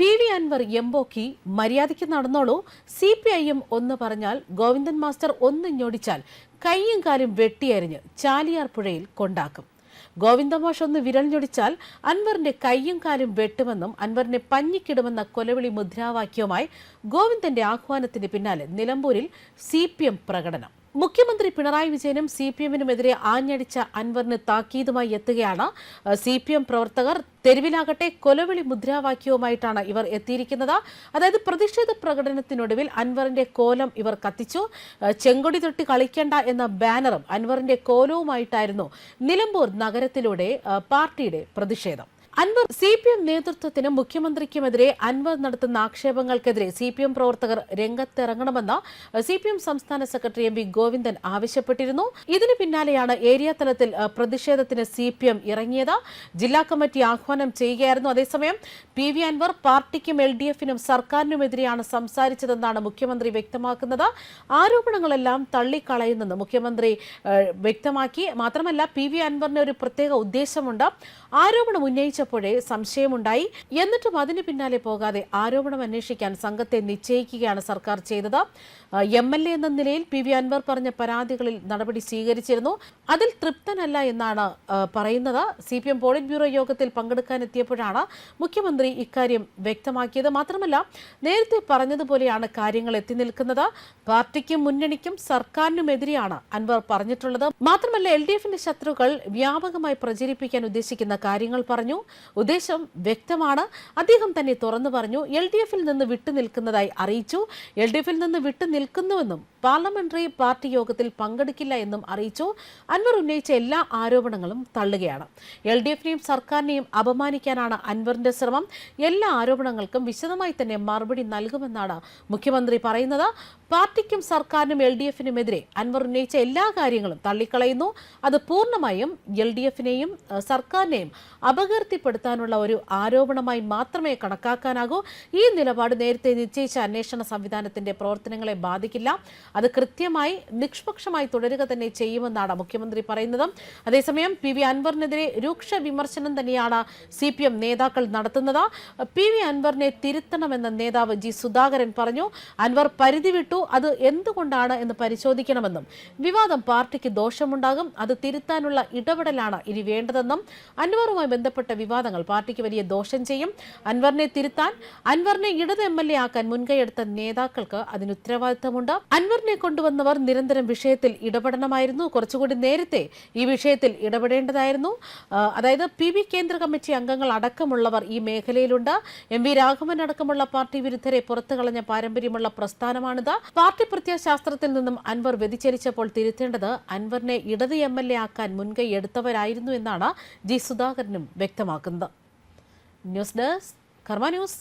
P V Anvar എംബോക്കി മര്യാദയ്ക്ക് നടന്നോളൂ. സി പി ഐ എം ഒന്ന് പറഞ്ഞാൽ ഗോവിന്ദൻ മാസ്റ്റർ ഒന്ന് ഞൊടിച്ചാൽ കൈയും കാലും വെട്ടിയരിഞ്ഞ് ചാലിയാർ പുഴയിൽ കൊണ്ടാക്കും. ഗോവിന്ദമോഷ് ഒന്ന് വിരൽ ഞൊടിച്ചാൽ അൻവറിന്റെ കൈയും കാലും വെട്ടുമെന്നും അൻവറിനെ പഞ്ഞിക്കിടുമെന്ന കൊലവിളി മുദ്രാവാക്യവുമായി ഗോവിന്ദന്റെ ആഹ്വാനത്തിന് പിന്നാലെ നിലമ്പൂരിൽ സി പ്രകടനം. മുഖ്യമന്ത്രി പിണറായി വിജയനും സി പി എമ്മിനുമെതിരെ ആഞ്ഞടിച്ച അൻവറിന് താക്കീതുമായി എത്തുകയാണ്. സി പി എം പ്രവർത്തകർ തെരുവിലാകട്ടെ കൊലവിളി മുദ്രാവാക്യവുമായിട്ടാണ് ഇവർ എത്തിയിരിക്കുന്നത്. അതായത് പ്രതിഷേധ പ്രകടനത്തിനൊടുവിൽ അൻവറിന്റെ കോലം ഇവർ കത്തിച്ചു. ചെങ്കൊടി തൊട്ടി കളിക്കേണ്ട എന്ന ബാനറും അൻവറിന്റെ കോലവുമായിട്ടായിരുന്നു നിലമ്പൂർ നഗരത്തിലൂടെ പാർട്ടിയുടെ പ്രതിഷേധം. അൻവർ സി പി എം നേതൃത്വത്തിനും മുഖ്യമന്ത്രിക്കുമെതിരെ അൻവർ നടത്തുന്ന ആക്ഷേപങ്ങൾക്കെതിരെ സി പി എം പ്രവർത്തകർ രംഗത്തിറങ്ങണമെന്ന് സി പി എം സംസ്ഥാന സെക്രട്ടറി എം വി ഗോവിന്ദൻ ആവശ്യപ്പെട്ടിരുന്നു. ഇതിന് പിന്നാലെയാണ് ഏരിയ തലത്തിൽ പ്രതിഷേധത്തിന് സി പി എം ഇറങ്ങിയത്. ജില്ലാ കമ്മിറ്റി ആഹ്വാനം ചെയ്യുകയായിരുന്നു. അതേസമയം പി വി അൻവർ പാർട്ടിക്കും എൽ ഡി എഫിനും സർക്കാരിനുമെതിരെയാണ് സംസാരിച്ചതെന്നാണ് മുഖ്യമന്ത്രി വ്യക്തമാക്കുന്നത്. ആരോപണങ്ങളെല്ലാം തള്ളിക്കളയുന്നെന്ന് മുഖ്യമന്ത്രി വ്യക്തമാക്കി. മാത്രമല്ല പി വി അൻവറിന് ഒരു പ്രത്യേക ഉദ്ദേശമുണ്ട്. ആരോപണം ഉന്നയിച്ചപ്പോഴേ സംശയമുണ്ടായി. എന്നിട്ടും അതിന് പിന്നാലെ പോകാതെ ആരോപണം അന്വേഷിക്കാൻ സംഘത്തെ നിശ്ചയിക്കുകയാണ് സർക്കാർ ചെയ്തത്. എം എൽ എ എന്ന നിലയിൽ പി വി അൻവർ പറഞ്ഞ പരാതികളിൽ നടപടി സ്വീകരിച്ചിരുന്നു. അതിൽ തൃപ്തനല്ല എന്നാണ് പറയുന്നത്. C P M polit bureau യോഗത്തിൽ പങ്കെടുക്കാനെത്തിയപ്പോഴാണ് മുഖ്യമന്ത്രി ഇക്കാര്യം വ്യക്തമാക്കിയത്. മാത്രമല്ല നേരത്തെ പറഞ്ഞതുപോലെയാണ് കാര്യങ്ങൾ എത്തി നിൽക്കുന്നത്. പാർട്ടിക്കും മുന്നണിക്കും സർക്കാരിനുമെതിരെയാണ് അൻവർ പറഞ്ഞിട്ടുള്ളത്. മാത്രമല്ല എൽ ഡി എഫിന്റെ ശത്രുക്കൾ വ്യാപകമായി പ്രചരിപ്പിക്കാൻ ഉദ്ദേശിക്കുന്ന കാര്യങ്ങൾ പറഞ്ഞു. ഉദ്ദേശം വ്യക്തമാണ്. അദ്ദേഹം തന്നെ തുറന്നു പറഞ്ഞു എൽ ഡി എഫിൽ നിന്ന് വിട്ടുനിൽക്കുന്നതായി അറിയിച്ചു. എൽ ഡി എഫിൽ നിന്ന് വിട്ടു നിൽക്കുന്നുവെന്നും പാർലമെന്ററി പാർട്ടി യോഗത്തിൽ പങ്കെടുക്കില്ല എന്നും അറിയിച്ചു. അൻവർ ഉന്നയിച്ച എല്ലാ ആരോപണങ്ങളും തള്ളുകയാണ്. എൽ ഡി എഫിനെയും സർക്കാരിനെയും അപമാനിക്കാനാണ് അൻവറിന്റെ ശ്രമം. എല്ലാ ആരോപണങ്ങൾക്കും വിശദമായി തന്നെ മറുപടി നൽകുമെന്നാണ് മുഖ്യമന്ത്രി പറയുന്നത്. പാർട്ടിക്കും സർക്കാരിനും എൽ ഡി എഫിനുമെതിരെ അൻവർ ഉന്നയിച്ച എല്ലാ കാര്യങ്ങളും തള്ളിക്കളയുന്നു. അത് പൂർണമായും എൽ ഡി എഫിനെയും സർക്കാരിനെയും അപകീർത്തിപ്പെടുത്താനുള്ള ഒരു ആരോപണമായി മാത്രമേ കണക്കാക്കാനാകൂ. ഈ നിലപാട് നേരത്തെ നിശ്ചയിച്ച അന്വേഷണ സംവിധാനത്തിന്റെ പ്രവർത്തനങ്ങളെ ബാധിക്കില്ല. അത് കൃത്യമായി നിഷ്പക്ഷമായി തുടരുക തന്നെ ചെയ്യുമെന്നാണ് മുഖ്യമന്ത്രി പറയുന്നത്. അതേസമയം പി വി അൻവറിനെതിരെ രൂക്ഷ വിമർശനം തന്നെയാണ് സി പി എം നേതാക്കൾ നടത്തുന്നത്. പി വി അൻവറിനെ തിരുത്തണമെന്ന നേതാവ് ജി സുധാകരൻ പറഞ്ഞു അൻവർ പരിധി വിട്ടു അത് എന്തുകൊണ്ടാണ് എന്ന് പരിശോധിക്കണമെന്നും. വിവാദം പാർട്ടിക്ക് ദോഷമുണ്ടാകും അത് തിരുത്താനുള്ള ഇടപെടലാണ് ഇനി വേണ്ടതെന്നും. അൻവറുമായി ബന്ധപ്പെട്ട വിവാദങ്ങൾ പാർട്ടിക്ക് വലിയ ദോഷം ചെയ്യും. അൻവറിനെ തിരുത്താൻ അൻവറിനെ ഇടത് എം എൽ എ ആക്കാൻ മുൻകൈയെടുത്ത നേതാക്കൾക്ക് അതിന് ഉത്തരവാദിത്തമുണ്ട്. അൻവറിനെ കൊണ്ടുവന്നവർ നിരന്തരം വിഷയത്തിൽ ഇടപെടണമായിരുന്നു. കുറച്ചുകൂടി നേരത്തെ ഈ വിഷയത്തിൽ ഇടപെടേണ്ടതായിരുന്നു. അതായത് പി ബി കേന്ദ്ര കമ്മിറ്റി അംഗങ്ങൾ അടക്കമുള്ളവർ ഈ മേഖലയിലുണ്ട്. എം വി രാഘവൻ അടക്കമുള്ള പാർട്ടി വിരുദ്ധരെ പുറത്തു കളഞ്ഞ പാരമ്പര്യമുള്ള പ്രസ്ഥാനമാണിത്. പാർട്ടി പ്രത്യയശാസ്ത്രത്തിൽ നിന്നും അൻവർ വ്യതിചരിച്ചപ്പോൾ തിരുത്തേണ്ടത് അൻവറിനെ ഇടത് എം എൽ എ ആക്കാൻ മുൻകൈ എടുത്തവരായിരുന്നു എന്നാണ് ജി സുധാകരനും വ്യക്തമാക്കുന്നത്. News desk Karma news.